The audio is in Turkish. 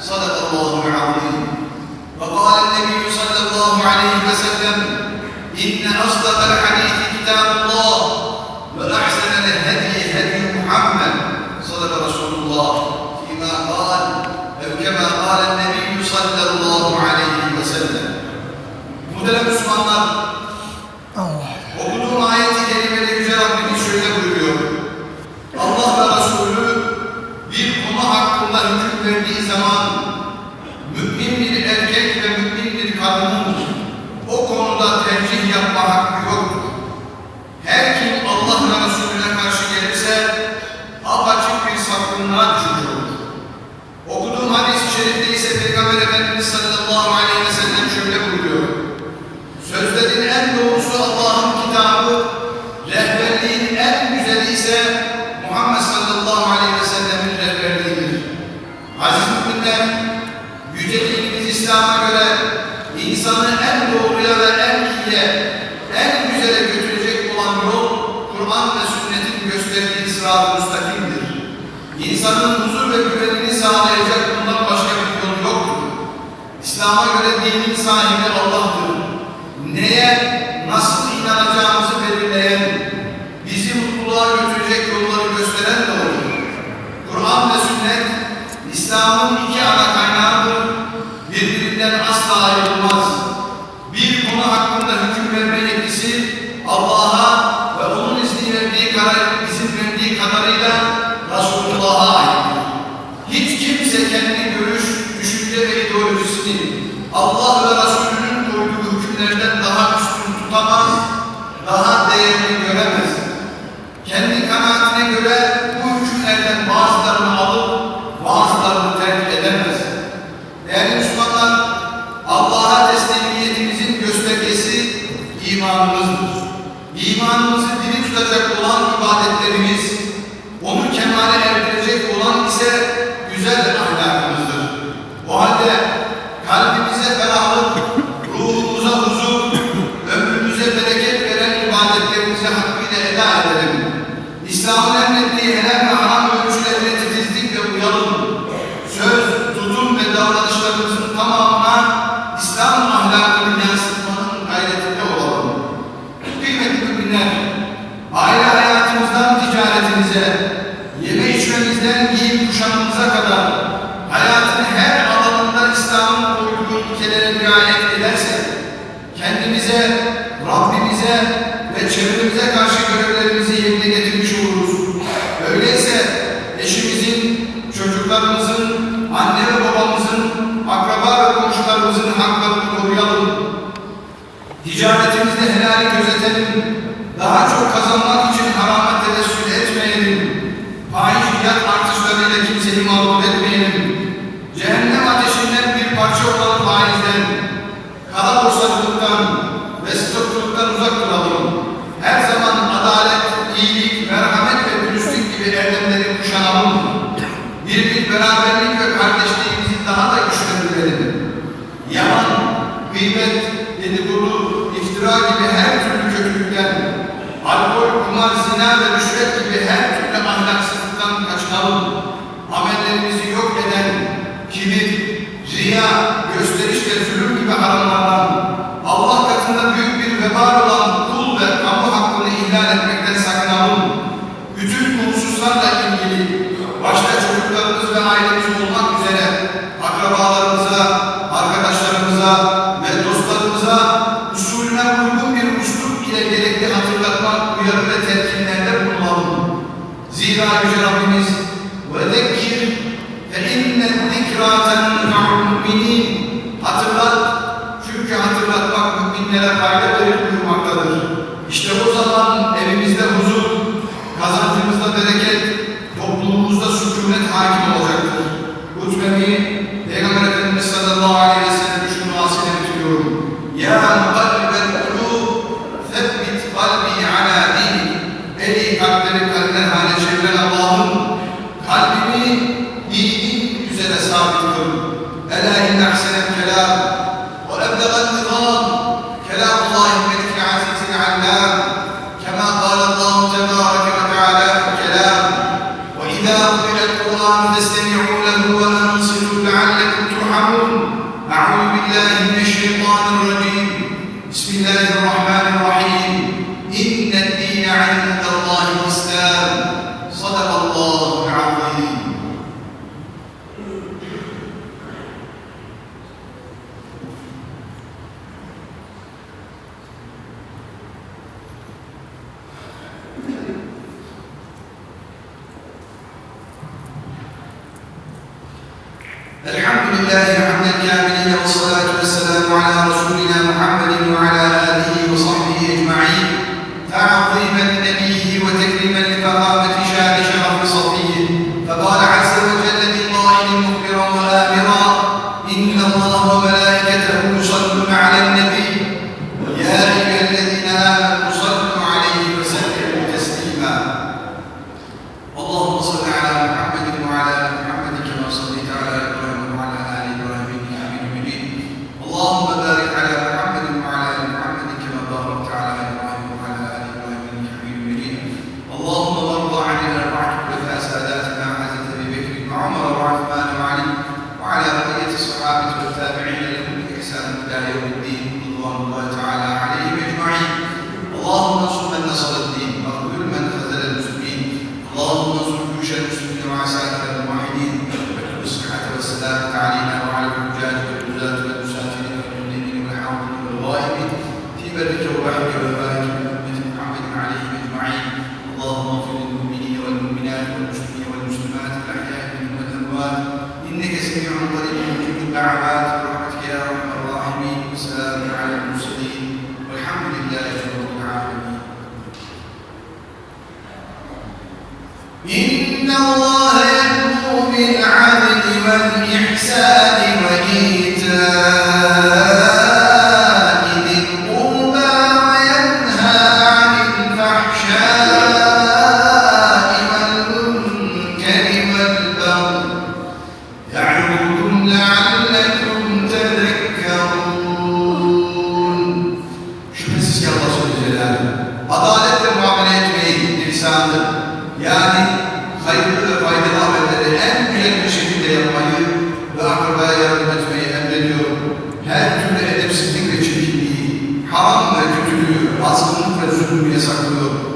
صدق الله العظيم. وقال النبي صلى الله عليه وسلم إن أصدق الحديث كتاب الله وأحسن الهدي هدي محمد صدق رسول الله. فيما قال أو كما قال şerifte ise Peygamber Efendimiz sallallahu aleyhi ve sellem şöyle buyuruyor. Sözlerin en doğrusu Allah'ın kitabı, rehberliğin en güzeli ise Muhammed sallallahu aleyhi ve sellemin rehberliğidir. Aziz müminler, yüce dinimiz İslam'a göre insanı en doğruya ve en iyiye, Göre dinin sahibi Allah'tır. Neye, nasıl inanacağımızı belirleyen, bizi mutluluğa götürecek yolları gösteren de olur. Kur'an ve sünnet, İslam'ın iki ana Allah ve Resulünün koyduğu hükümlerden daha üstün tutamaz, daha değerli göremez. İlkelere riayet edersek, kendimize, Rabbimize ve çevremize karşı görevlerimizi yerine getirmiş oluruz. Öyleyse eşimizin, çocuklarımızın, anne ve babamızın, akraba ve komşularımızın haklarını koruyalım. Ticaretimizde helali gözetelim. Daha çok kazanmak için harama tevessül etmeyelim. Fahiş fiyat artışlarıyla kimseyi mağdur etmeyelim. Cehennem ateşinden bir parça olan faizden, kara borsacılıktan ve stokçuluktan uzak duralım. Her zaman adalet, iyilik, merhamet ve dürüstlük gibi erdemleri kuşanalım. Birlik, beraberlik ve kardeşliğimizi riya, gösteriş ve zulüm gibi haramlardan, Allah katında büyük bir vebal olan kul ve kamu hakkını ihlal etmekten sakınalım. Bütün bu hususlarla ilgili başta çocuklarımız ve ailemiz olmak üzere akrabalarımıza, müminin hatırlat. Çünkü hatırlatmak müminlere fayda ترحمون أعوذ بالله من الشيطان الرجيم. بسم الله الرحمن الرحيم. gracias. يوم الدين أجمعين. اللهم انصر من نصر الدين واخذل من خذل المسلمين. اللهم انصر جيوش المسلمين وعساكر الموحدين. واكتب الصحة والسلامة علينا وعلى الحجاج والغزاة والمسافرين والمؤمنين والحاضرين والغائبين. في برك وبحرك وبارك من أمة محمد عليهم أجمعين. اللهم اغفر للمؤمنين والمؤمنات والمسلمين والمسلمات الأحياء منهم والأموات. إنك سميع قريب مجيب الدعوات. وسلام على المرسلين. والحمد لله رب العالمين. إن الله muy bien sacudo